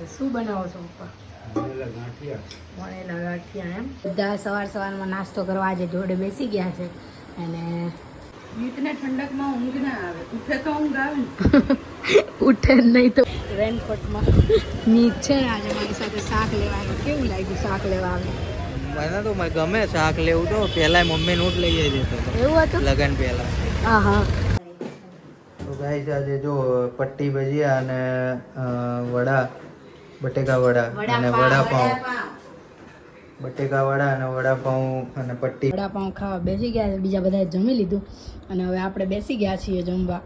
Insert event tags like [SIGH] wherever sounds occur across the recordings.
છે. શું બનાવો છો પપ્પા? વણેલા ગાંઠિયા. એમ? બધા સવાર સવારમાં નાસ્તો કરવા આજે જોડે બેસી ગયા છે. અને મીટને ઠંડકમાં ઊંઘ ના આવે. ઉઠે તો ઊંઘ આવે [LAUGHS] ઉઠે નહીં તો. રેનકોટમાં મીત છે. આજે મારી સાથે શાક લેવા કેવું લાગ્યું શાક લેવા આવે? મને તો મને ગમે શાક લેવું તો. પહેલા મમ્મી નોટ લઈ જઈ દેતો હતો. એવું હતું? લગન પહેલા. હા હા. તો ગાઈસ આજે જો પટ્ટી ભજીયા અને વડા બટેકા વડા અને વડાપાઉં બટેકા વડા અને વડાપાઉં અને પટ્ટી. વડાપાઉં ખાવા બેસી ગયા બીજા બધાએ જમી લીધું. અને હવે આપણે બેસી ગયા છીએ જમવા.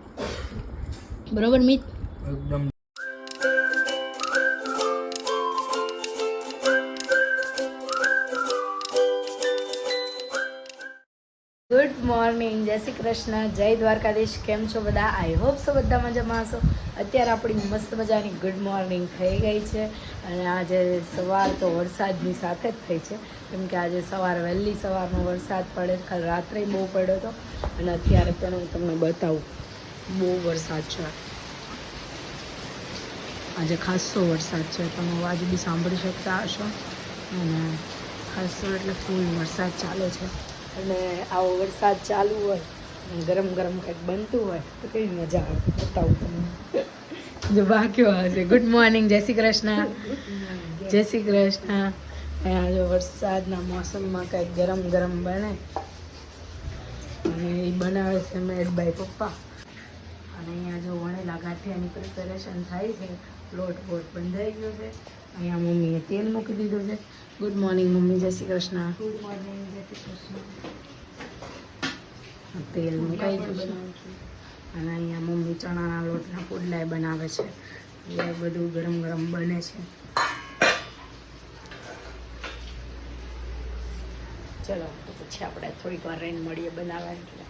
બરોબર મિત? એકદમ મોર્નિંગ. જય શ્રી કૃષ્ણ. જય દ્વારકાધીશ. કેમ છો બધા? આઈ હોપ સો બધા મજામાં હશો. અત્યારે આપણી મસ્ત મજાની ગુડ મોર્નિંગ થઈ ગઈ છે અને આજે સવાર તો વરસાદની સાથે જ થઈ છે. કેમ કે આજે સવાર વહેલી સવારનો વરસાદ પડે. કાલ રાત્રે બહુ પડ્યો હતો અને અત્યારે પણ હું તમને બતાવું. બહુ વરસાદ છે. આજે ખાસ્સો વરસાદ છે. તમે અવાજ બી સાંભળી શકતા હશો. અને ખાસ્સો એટલે ફૂલ વરસાદ ચાલે છે. અને આવો વરસાદ ચાલુ હોય અને ગરમ ગરમ કંઈક બનતું હોય તો કેવી મજા આવે બતાવું તમને. જો બાકી હશે ગુડ મોર્નિંગ જય શ્રી કૃષ્ણ. જય શ્રી કૃષ્ણ. અહીંયા જો વરસાદના મોસમમાં કંઈક ગરમ ગરમ બને અને એ બનાવે છે મેડભાઈ પપ્પા. અને અહીંયા જો વણેલા ગાંઠિયાની પ્રિપેરેશન થાય છે લોટ બોટ બંધાઈ ગયો છે. અહીંયા મમ્મીએ તેલ મૂકી દીધું છે. ગુડ મોર્નિંગ મમ્મી જય શ્રી કૃષ્ણ ગુડ મોર્નિંગ જય શ્રી કૃષ્ણ તેલ મુકાઈ ગયું છે. અને અહીંયા મમ્મી ચણાના લોટના પુડલાય બનાવે છે. એટલે બધું ગરમ ગરમ બને છે. ચલો પછી આપણે થોડીક વાર રહીને મળીએ બનાવવા એટલે.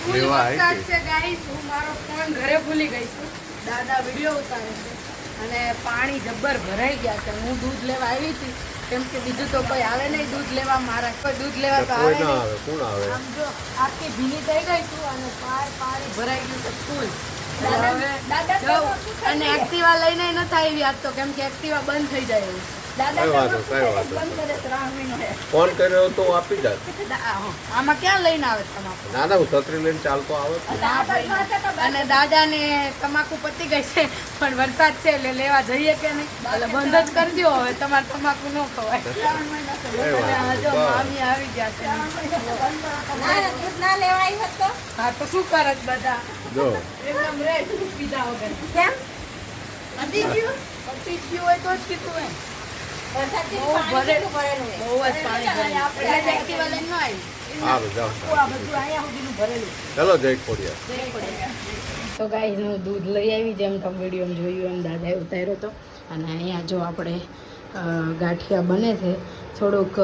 ફૂલ વરસાદ છે. ગાઈસ હું મારો ફોન ઘરે ભૂલી ગઈ છું. દાદા વીડિયો ઉતારે છે. અને પાણી જબ્બર ભરાઈ ગયા છે. હું દૂધ લેવા આવી હતી. કેમ કે બીજું તો કોઈ આવે નહીં દૂધ લેવા મારા કોઈ દૂધ લેવા તો આવે નહીં. આમ જો આખી ભીની થઈ ગઈ છું અને પાર પાણી ભરાઈ ગયું છે ફૂલ એટલે હવે જાઉં. અને એક્ટિવા લઈને નથી આવી આજ તો કેમ કે એક્ટિવા બંધ થઈ જાય એવું. ફોન કર્યો તો આપી જાત. આમાં ક્યાં લઈને આવે તમાકુ ના ના હું છત્રી લઈને ચાલતો આવે જ. ના ભાઈ. તમાકુ પતી ગઈ છે પણ વરસાદ છે એટલે લેવા જઈએ કે નહીં? એટલે બંધ જ કરી દો હવે તમારે તમાકુ ન ખવાય. જો મામી આવી ગયા છે. હા તો શું કરત બધા? જો. એકદમ રેડ પીધા વગર. કેમ? પતી ગયું? પતી ગયું હોય તો જ કીધું એમ. ચલો જય ખોડિયા તો ગાઈઝ હું દૂધ લઈ આવી જેમ તમે વિડીયોમાં જોયું એમ દાદાએ ઉતાર્યો હતો અને અહીંયા જો આપણે ગાંઠિયા બને છે થોડુંક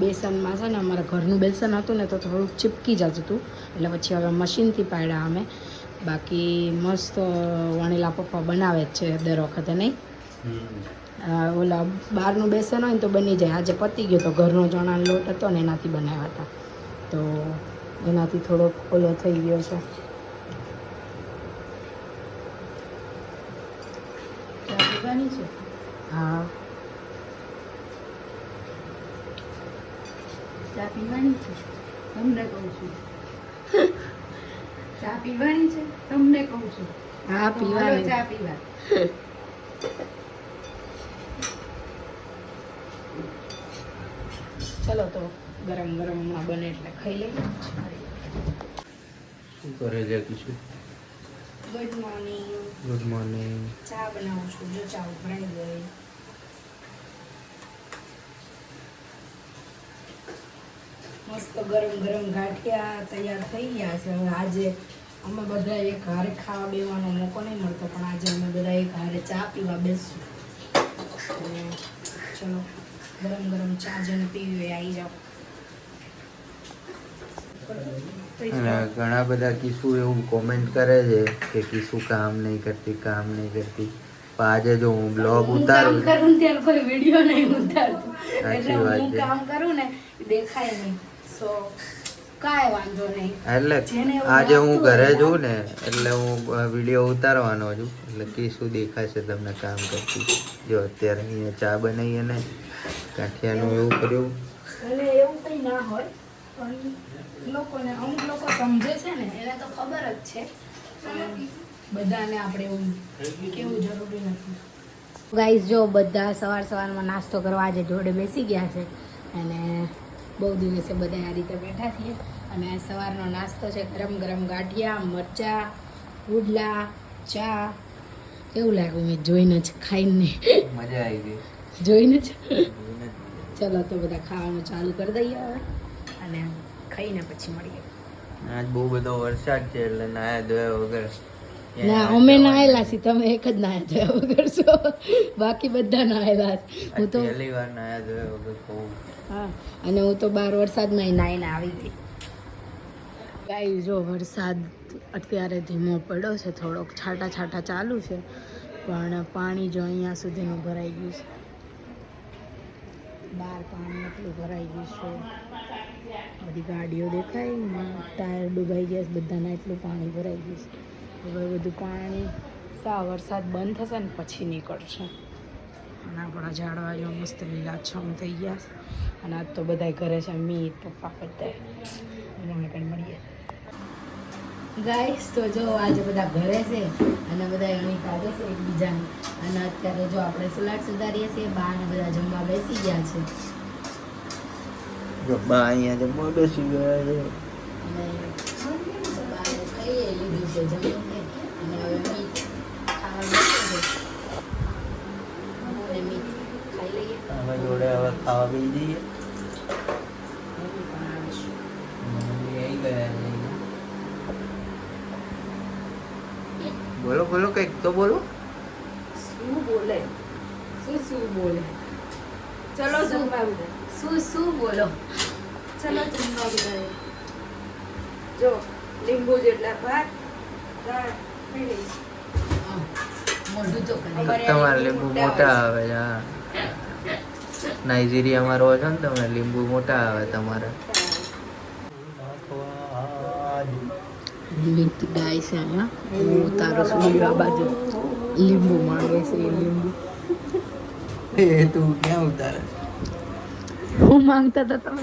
બેસનમાં છે ને અમારા ઘરનું બેસન હતું ને તો થોડુંક ચીપકી જતું હતું. એટલે પછી હવે મશીનથી પાડ્યા અમે. બાકી મસ્ત વણેલા પપ્પા બનાવે જ છે દર વખતે નહીં? ઓલા બહારનું બેસન હોય ને તો બની જાય. આજે પતી ગયો તો ઘરનો ચણાનો લોટ હતો ને એનાથી બનાવ્યા હતા. તો એનાથી થોડોક ઓલો થઈ ગયો છે. હા. ચા પીવાની છે? તમને કહું છું. ચા પીવાની છે તમને કહું છું હા પીવાની. ચા પીવા ચલો તો ગરમ ગરમમાં બને એટલે ખાઈ લઈએ. શું કરે છે કીશું ગુડ મોર્નિંગ ગુડ મોર્નિંગ ચા બનાવું છું. જો ચા ઉભરાઈ ગઈ. મસ્ત ગરમ ગરમ ગાંઠિયા તૈયાર થઈ ગયા છે. હવે આજે અમે બધા એક હારે ખાવા બેવાનો મોકો નહીં મળતો પણ આજે અમે બધા એક હારે ચા પીવા બેસશું. ચલો ગરમ ગરમ ચા જેને પીવી આવી જાઓ. અને ઘણા બધા કિસ્સુ એવું કોમેન્ટ કરે છે કે કિસ્સુ કામ નહીં કરતી કામ નહીં કરતી. પણ આજે જો હું બ્લોગ ઉતારું કરું ત્યારે કોઈ વીડિયો નહીં ઉતારતું. એટલે હું. કામ કરું ને દેખાય નહીં. સો કાંઈ વાંધો નહીં. એટલે આજે હું ઘરે. છું ને એટલે હું વીડિયો ઉતારવાનો છું. એટલે કે શું દેખાશે તમને કામ કરતી. જો અત્યારે અહીંયા ચા બનાવી અને કાઠિયાનું એવું કર્યું. એટલે એવું કંઈ ના હોય પણ લોકોને અમુક લોકો સમજે છે ને એને તો ખબર જ છે. બધાને આપણે એવું કેવું જરૂરી નથી. ગાઈઝ જો બધા સવાર સવારમાં નાસ્તો કરવા આજે જોડે બેસી ગયા છે અને બહુ દિવસે બધા આ રીતે બેઠા છીએ. અને સવારનો નાસ્તો છે ગરમ ગરમ ગાંઠિયા મરચા પુડલા ચા. કેવું લાગ્યું મેં જોઈને જ ખાઈને? મજા આવી ગઈ. જોઈને જ? ચલો તો બધા ખાવાનું ચાલુ કરી દઈએ હવે. અને ખાઈને પછી મળીએ આજ બહુ બધો વરસાદ છે એટલે નાયા ધોયા વગર. ના ના અમે. નાયેલા છીએ તમે એક જ નાયા ધોયા વગર છો. બાકી બધા નાયેલા હું તો પહેલી વાર નાયા ધોયા વગર કહું. હા અને હું તો બાર વરસાદમાં નાઈને આવી ગઈ. ગાઈ જો વરસાદ અત્યારે ધીમો પડ્યો છે થોડોક છાંટા છાંટા ચાલુ છે પણ પાણી જો અહીંયા સુધીનું ભરાઈ ગયું છે. બહાર પાણી એટલું ભરાઈ ગયું છે. બધી ગાડીઓ દેખાય ટાયર ડૂબાઈ ગયા છે, બધાના એટલું પાણી ભરાઈ ગયું છે. હવે બધું પાણી સા વરસાદ બંધ થશે ને પછી નીકળશે. અને આપણા ઝાડવા જો મસ્ત લીલાછમ થઈ ગયા છે. અને આજ તો બધા ઘરે છે મી પપ્પા બધા અમે પણ મળીએ. ગાઈસ તો જો આજે બધા ઘરે છે, અને બધા અણી કાઢે છે એકબીજાને. અને અત્યારે જો આપણે સલાડ સુધારીએ છીએ, બા બધા જમવા બેસી ગયા છે. જો બા અહીંયા બેસી ગયા છે. હવે જોડે હવે ખાવા બી જઈએ. બોલો બોલો કંઈક તો બોલો. શું બોલે? શું શું બોલે? ચલો શું શું શું બોલો? ચલો જમવા બધા જો લીંબુ જેટલા ભાત દાળ ખાઈ મોઢું તો તમારે લીંબુ મોટા આવે છે નાઇજીરિયામાં રહો છો ને તમે લીંબુ મોટા આવે તમારે. મિત ગાય છે અહીંયા હું તારો સુધી આ બાજુ લીંબુ માંગે છે એ લીંબુ. એ તું ક્યાં ઉતારે હું માંગતા હતા તમે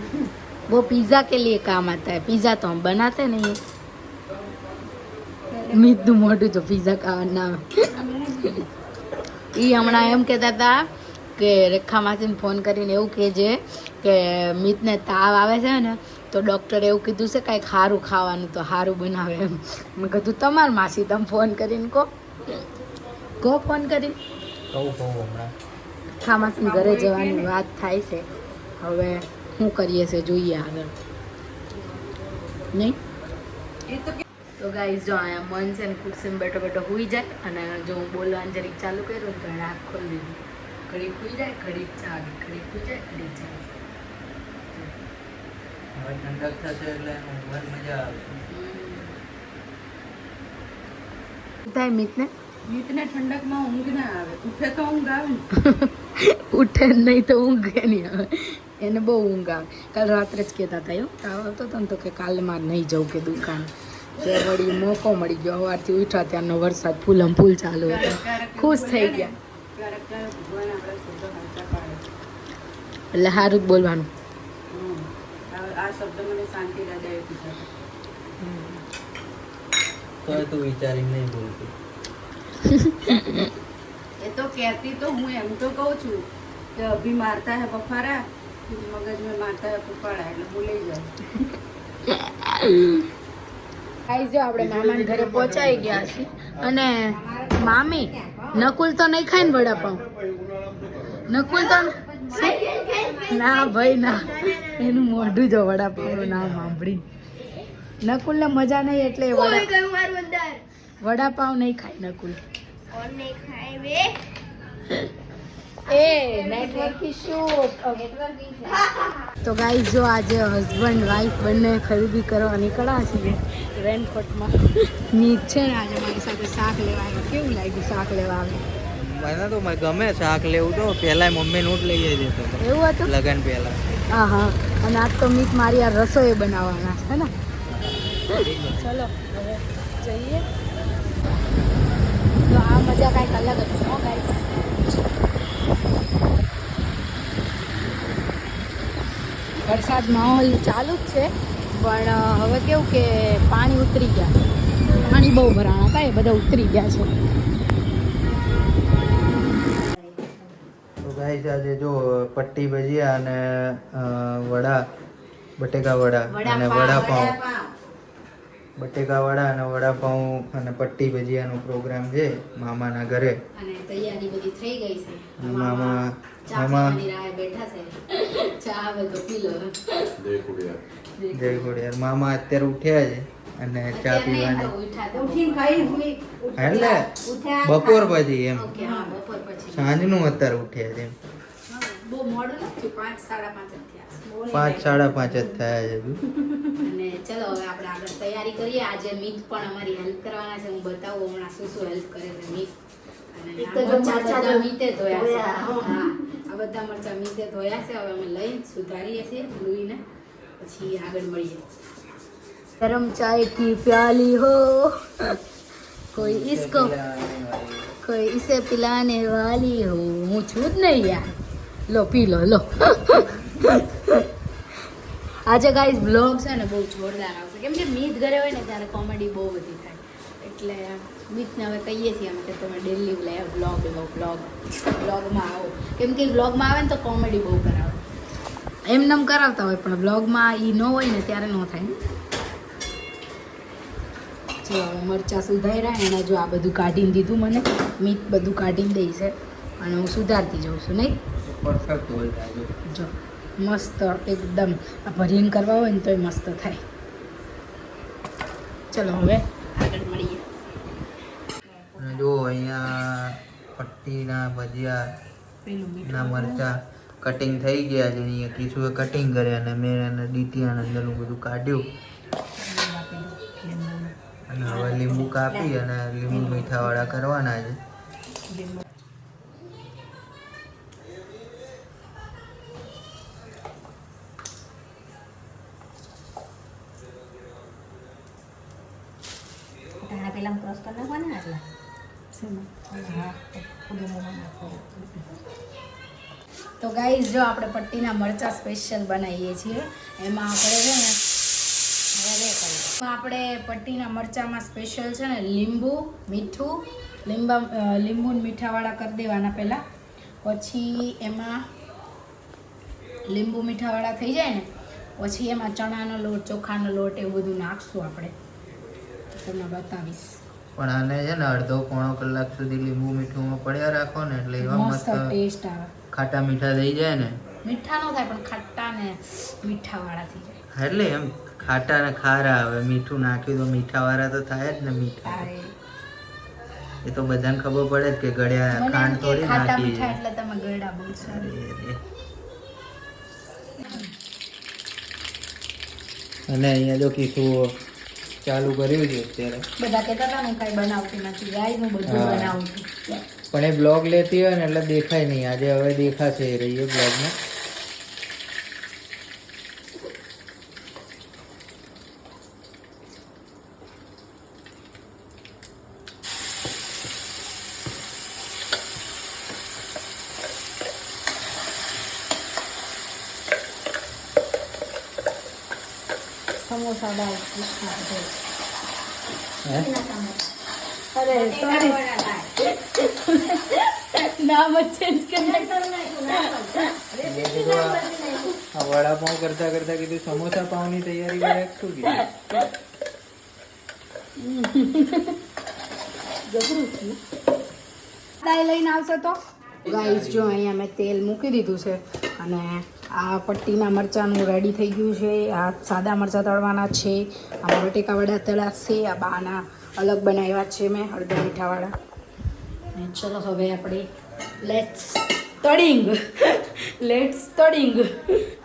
वो पिज़्ज़ा के लिए काम आता है पिज़्ज़ा तो हम बनाते नहीं है મીઠું મોઢું તો પિઝા ખાવાનું ના એ હમણાં એમ કહેતા હતા કે રેખા માસીને ફોન કરીને એવું કહેજે કે મીતને તાવ આવે છે ને તો ડૉક્ટરે એવું કીધું છે કાંઈક સારું ખાવાનું તો સારું બનાવે એમ મેં કીધું તમારી માસી તમે ફોન કરીને કહો કહો ફોન કરીને કહું કહું હમણાં ખામાસીને ઘરે જવાની વાત થાય છે હવે શું કરીએ છે જોઈએ આગળ નહીં ये तो તો ગાઈઝ જો અહીંયા મન છે ને ખુરશીમાં બેઠો બેઠો હુઈ જાય અને જો હું બોલવાનું જરીક ચાલુ કર્યું તો એણે આંખ ખોલી દીધી ઘડીક હુઈ જાય ઘડીક જાગે ઘડીક હુઈ જાય ઘડીક જાગે હવે ઠંડક થશે એટલે ઊંઘવાની મજા આવશે થાય મિતને મીતને ઠંડકમાં ઊંઘ ના આવે ઉઠે તો ઊંઘ આવે ને ઉઠે જ નહીં તો ઊંઘ નહીં આવે એને બહુ ઊંઘ આવે. કાલ રાત્રે જ કહેતા હતા એવું તાવ આવતો હતો ને તો કે કાલે મારે નહીં જવું કે દુકાન. તે વળી મોકો મળી ગયો. સવારથી ઉઠ્યા ત્યારનો વરસાદ ફૂલમ ફૂલ ચાલુ હતો. ખુશ થઈ ગયા. એટલે સારું જ બોલવાનું. આ શબ્દ મને શાંતિ દાદાએ તો તું વિચારીને નહીં બોલતી. એ તો કહેતી તો હું એમ તો કહું છું કે અભી મારતા હે બફારા. મગજમાં માથા આપણે મામાના ઘરે પહોંચાઈ ગયા છીએ અને મામી નકુલ તો નહીં ખાય ને વડાપાઉં નકુલ તો ના ભાઈ ના. એનું મોઢું જો વડાપાઉંનું ના સાંભળી. નકુલને મજા નહીં એટલે વડાપાઉં નહીં ખાય નકુલ. નહીં ખાય એ નેટવર્ક ઇશ્યુ તો ગાઈ જો આજે હસબન્ડ વાઈફ બંને ખરીદી કરવા નીકળ્યા છીએ રેનકોટમાં નીચ છે ને આજે મારી સાથે શાક લેવા આવ્યો કેવું લાગ્યું શાક લેવા આવ્યું મને તો મને ગમે શાક લેવું તો પહેલા મમ્મી નોટ લઈ જતો હતો એવું હતું? લગન પહેલા. હા હા અને આજ તો મીત મારી આ રસોઈ બનાવવાના છે ને? ચલો હવે જઈએ. તો આ મજા કાંઈક અલગ જ છે હો ગાઈસ વરસાદ માહોલ ચાલુ જ છે પણ હવે કેવું કે પાણી ઉતરી ગયા. પાણી બહુ ભરાણા હતા એ બધા ઉતરી ગયા છે. તો ગાઈસ આજે જો પટ્ટી ભજીયા અને વડા બટેકા વડા અને વડાપાઉં બટેકા વડા અને વડાપાઉં અને પટ્ટી ભજીયાનો પ્રોગ્રામ છે મામાના ઘરે. અને તૈયારી બધી થઈ ગઈ છે. મામા [LAUGHS] મામા અત્યારે ઉઠ્યા છે અને ચા પીવાની. એટલે બપોર. પછી એમ. સાંજનું અત્યારે ઉઠ્યા છે પાંચ સાડા પાંચ જ થયા છે. ચલો હવે આપણે આગળ તૈયારી કરીએ. આજે મિત પણ અમારી હેલ્પ કરવાના છે. હું બતાવું હમણાં શું શું હેલ્પ કરે છે મિત. અને ચાચા મીતે ધોયા આ બધા મરચાં મીતે ધોયા છે. હવે અમે લઈ સુધારીએ છીએ લૂઈને પછી આગળ મળીએ. ગરમ ચાય કી પ્યાલી હો. કોઈ ઇસકો કોઈ ઇસે પિલાને વાલી હો. હું છું જ નહીં યાર. લો પી લો લો. આજે ગાઈઝ બ્લોગ છે ને બહુ જોરદાર આવશે. કેમ કે મીત ઘરે હોય ને ત્યારે કોમેડી બહુ બધી થાય. એટલે મીતને હવે કહીએ છીએ અમે કે તમે ડેલી બ્લોગ લો બ્લોગ બ્લોગમાં આવો. કેમ કે બ્લોગમાં આવે ને તો કોમેડી બહુ કરાવે. એમનેમ કરાવતા હોય પણ બ્લોગમાં એ ન હોય ને ત્યારે ન થાય ચલો હવે મરચાં સુધાર્યા એણે જો આ બધું કાઢીને દીધું મને મીત બધું કાઢીને દઈ છે. અને હું સુધારતી જાઉં છું નહીં? પરફેક્ટ જો જો મસ્ત એકદમ આ ભરીને કરવા હોય ને તોય મસ્ત થાય. ચલો હવે જો અહીંયા પટ્ટીના ભજીયા ના મરચા કટિંગ થઈ ગયા છે અહીંયા કીશુએ કટિંગ કર્યા અને મેં એને ડીટીયા અંદરનું બધું કાઢ્યું. અને હવે લીંબુ કાપી અને લીંબુ મીઠાવાળા કરવાના છે. તો ગાઈઝ જો આપણે પટ્ટીના મરચાં સ્પેશિયલ બનાવીએ છીએ એમાં આપણે છે ને આપણે પટ્ટીના મરચાંમાં સ્પેશિયલ છે ને લીંબુ મીઠું લીંબા લીંબુ મીઠાવાળા કરી દેવાના પહેલાં. પછી એમાં લીંબુ મીઠાવાળા થઈ જાય ને પછી એમાં ચણાનો લોટ ચોખાનો લોટ એવું બધું નાખશું આપણે. તમને બતાવીશ. પણ આને છે ને અડધો પોણો કલાક સુધી લીંબુ મીઠુંમાં પડ્યા રાખો ને એટલે એવા મસ્ત ટેસ્ટ આવે. ખાટા મીઠા થઈ જાય ને? મીઠા નો થાય પણ ખાટા ને મીઠાવાળા થઈ જાય. એટલે એમ ખાટા ને ખારા આવે મીઠું નાખ્યું તો મીઠા વાળા તો થાય જ ને મીઠા એ. તો બધાને ખબર પડે જ કે ગળ્યા ખાંડ થોડી નાખી. એટલે તમે ગળ્યા બહુ સારી અને અહીંયા જો કીધું ચાલુ કર્યું છે અત્યારે? બધા કહેતા હતા ને કઈ બનાવતી નથી. ગાય હું બધું બનાવું છું. પણ એ બ્લોગ લેતી હોય ને એટલે દેખાય નહીં. આજે હવે દેખાશે એ રહી બ્લોગમાં. સમોસા દાળ કૃષ્ણ. અરે sorry. નામ જ ચેન્જ કરી વડાપાઉં કરતા કરતા કીધું સમોસા પાઉની તૈયારી કરે શું કીધું લઈને આવશે તો? ગાઈસ જો અહીંયા મેં તેલ મૂકી દીધું છે અને આ પટ્ટીના મરચાંનું રેડી થઈ ગયું છે આ સાદા મરચાં તળવાના છે આ બટેકા વડા તળાશે આ બાના અલગ બનાવ્યા છે મેં હળદર મીઠાવાળા. અને ચલો હવે આપણે લેટ્સ તળિંગ લેટ્સ તળિંગ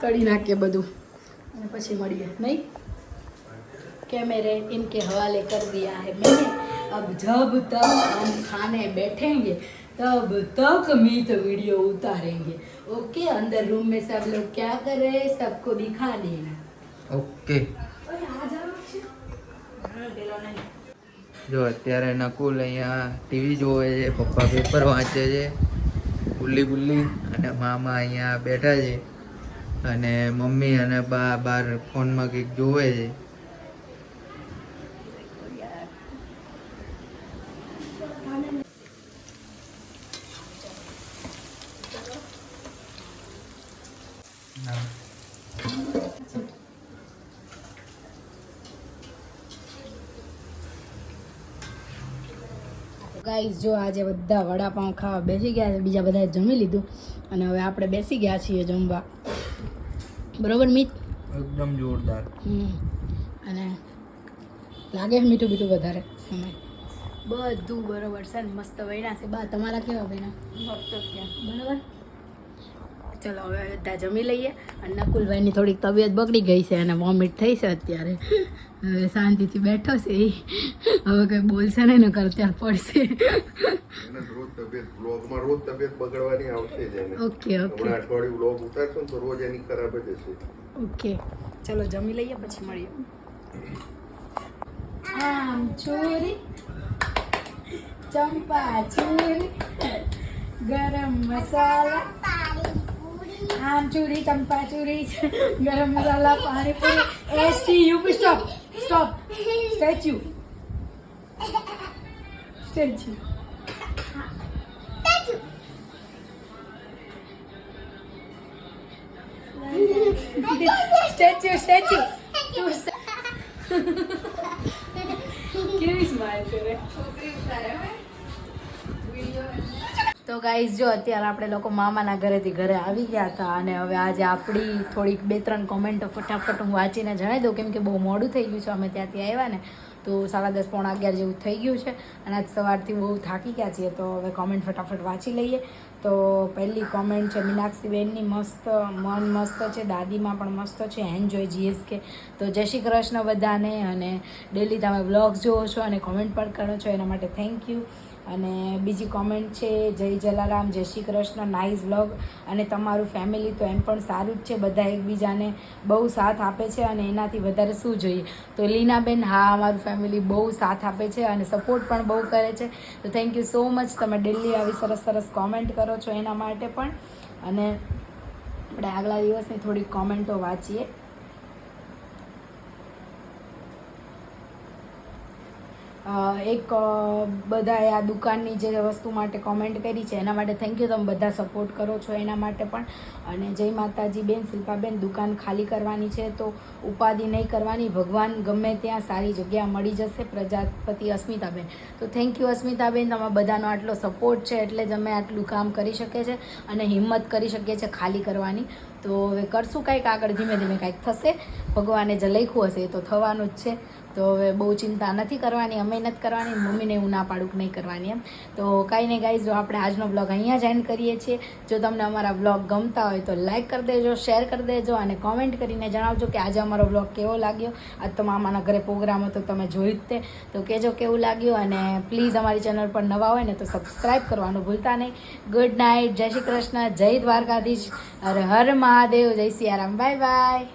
તળી નાખીએ બધું અને પછી મળીએ નહીં कैमरे इनके हवाले कर दिया है मैंने अब जब तक हम खाने बैठेंगे तब तक मीत वीडियो उतारेंगे ओके अंदर रूम में सब लोग क्या कर रहे हैं सबको दिखा देना ઓકે જો અત્યારે નકુલ અહીંયા ટીવી જોવે છે, પપ્પા પેપર વાંચે છે બુલ્લી બુલ્લી અને મામા અહીંયા બેઠા છે, અને મમ્મી અને બા બાર ફોનમાં કંઈક જોવે છે. ગાઈઝ જો આજે બધા વડાપાઉં ખાવા બેસી ગયા છે બીજા બધાએ જમી લીધું અને હવે આપણે બેસી ગયા છીએ જમવા. બરોબર મીઠ એકદમ જોરદાર. હમ. અને લાગે છે મીઠું બીઠું વધારે? બધું બરોબર છે મસ્ત વૈણા છે. બા તમારા કેવા વૈણા બરોબર? ચલો હવે બધા જમી લઈએ. અને નકુલભાઈની થોડીક તબિયત બગડી ગઈ છે અને વોમિટ થઈ છે અત્યારે. હવે શાંતિથી બેઠો છે એ હવે કંઈ બોલશે નહીં ને કર ત્યાં પડશે રોજ તબિયત બગડવાની આવશે ઓકે ઓકે. અઠવાડિયું ઉતારશો તો રોજ એની ખરાબ જ હશે. ઓકે. ચલો જમી લઈએ પછી મળીએ. આમ ચોરી ચંપા ચોરી ગરમ મસાલા આમ ચંપાચૂરી ચંપા ચોરી ગરમ મસાલા પાણીપુરી એસટી યુપી stop stop statue statue statue statue કેવી સ્માઈલ કરે. તો ગાઈઝ જો અત્યારે આપણે લોકો મામાના ઘરેથી ઘરે આવી ગયા હતા અને હવે આજે આપણી થોડીક બે ત્રણ કોમેન્ટો ફટાફટ હું વાંચીને જણાવી દઉં, કેમ કે બહુ મોડું થઈ ગયું છે, અમે ત્યાંથી આવ્યા ને, તો સાડા દસ પોણા અગિયાર જેવું થઈ ગયું છે અને આજ સવારથી બહુ થાકી ગયા છીએ, તો હવે કોમેન્ટ ફટાફટ વાંચી લઈએ. તો પહેલી કોમેન્ટ છે મીનાક્ષીબેનની મસ્ત, મન મસ્ત છે, દાદીમાં પણ મસ્ત છે એન્જોય જીએસકે તો જય શ્રી કૃષ્ણ બધાને અને ડેલી તમે બ્લોગ્સ જુઓ છો અને કોમેન્ટ પણ કરો છો, એના માટે થેન્ક યુ અને બીજી કોમેન્ટ છે, જય જલારામ, જય શ્રી કૃષ્ણ નાઇસ વ્લોગ અને તમારું ફેમિલી તો એમ પણ સારું જ છે, બધા એકબીજાને બહુ સાથ આપે છે અને એનાથી વધારે શું જોઈએ. તો લીનાબેન, હા, અમારું ફેમિલી બહુ સાથ આપે છે અને સપોર્ટ પણ બહુ કરે છે. તો થેન્ક યુ સો મચ તમે ડેલી આવી સરસ સરસ કોમેન્ટ કરો છો એના માટે પણ. અને આપણે આગલા દિવસની થોડીક કોમેન્ટો વાંચીએ. એક બધાએ આ દુકાનની જે વસ્તુ માટે કોમેન્ટ કરી છે, એના માટે થેન્ક યુ તમે બધા સપોર્ટ કરો છો એના માટે પણ. અને જય માતાજી બેન, શિલ્પાબેન, દુકાન ખાલી કરવાની છે, તો ઉપાધિ નહીં કરવાની. ભગવાન ગમે ત્યાં સારી જગ્યા મળી જશે. પ્રજાપતિ અસ્મિતાબેન. તો થેન્ક યુ અસ્મિતાબેન, તમે બધાનો આટલો સપોર્ટ છે, એટલે જ અમે આટલું કામ કરી શકીએ છીએ અને હિંમત કરી શકીએ છીએ ખાલી કરવાની. તો હવે કરશું કાંઈક આગળ, ધીમે ધીમે કાંઈક થશે. ભગવાને જે લખ્યું હશે એ તો થવાનું જ છે. તો હવે બહુ ચિંતા નથી કરવાની, અમે નથી કરવાની, મમ્મીને એવું ના પાડું કે નહીં કરવાની એમ. તો કાંઈ નહીં ગાઈઝ જો આપણે આજનો બ્લોગ અહીંયા જ એન્ડ કરીએ છીએ. જો તમને અમારા બ્લોગ ગમતા હોય તો લાઇક કરી દેજો શેર કરી દેજો અને કોમેન્ટ કરીને જણાવજો કે આજે અમારો બ્લોગ કેવો લાગ્યો. આજ તો મામાના ઘરે પ્રોગ્રામ હતો, તમે જોયું જ તે. તો કહેજો કેવું લાગ્યું અને પ્લીઝ અમારી ચેનલ પર નવા હોય ને તો સબસ્ક્રાઈબ કરવાનું ભૂલતા નહીં. ગુડ નાઇટ જય શ્રી કૃષ્ણ, જય દ્વારકાધીશ. હર હર મહાદેવ. જય સિયારામ. Bye bye.